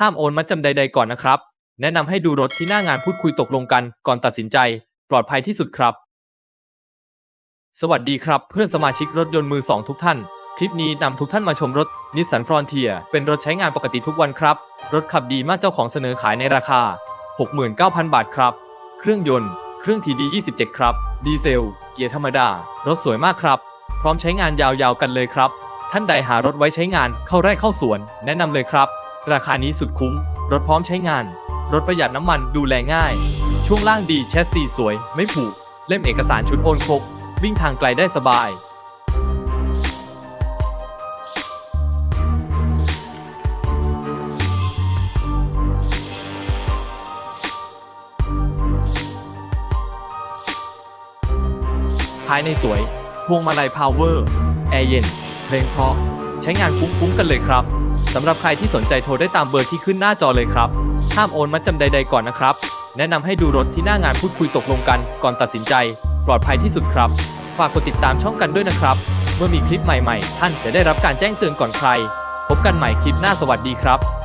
ห้ามโอนมัดจำใด ๆ ก่อนนะครับ แนะนำให้ดูรถที่หน้างานพูดคุยตกลงกันก่อนตัดสินใจ ปลอดภัยที่สุดครับ สวัสดีครับ เพื่อนสมาชิกรถยนต์มือสองทุกท่าน คลิปนี้นำทุกท่านมาชมรถนิสสันฟรอนเทียเป็นรถใช้งานปกติทุกวันครับ รถขับดีมากเจ้าของเสนอขายในราคา 69,000 บาทครับ เครื่องยนต์เครื่อง TD 27 ครับ ดีเซล เกียร์ธรรมดา รถสวยมากครับ พร้อมใช้งานยาวๆกันเลยครับ ท่านใดหารถไว้ใช้งานเข้าไร่เข้าสวน แนะนำเลยครับ ราคานี้สุดคุ้ม รถพร้อมใช้งาน รถประหยัดน้ำมันดูแลง่าย ช่วงล่างดีแชสซีสวย ไม่ผุเล่มเอกสารชุดโอนครบวิ่งทางไกลได้สบาย ภายในสวย พวงมาลัยพาวเวอร์ แอร์เย็น เพลงเพราะ ใช้งานคุ้มๆกันเลยครับสำหรับใครที่สนใจโทรได้ตามเบอร์ที่ขึ้นหน้าจอเลยครับ ห้ามโอนมัดจำใดๆก่อนนะครับ แนะนำให้ดูรถที่หน้างานพูดคุยตกลงกันก่อนตัดสินใจ ปลอดภัยที่สุดครับ ฝากกดติดตามช่องกันด้วยนะครับ เมื่อมีคลิปใหม่ๆ ท่านจะได้รับการแจ้งเตือนก่อนใคร พบกันใหม่คลิปหน้าสวัสดีครับ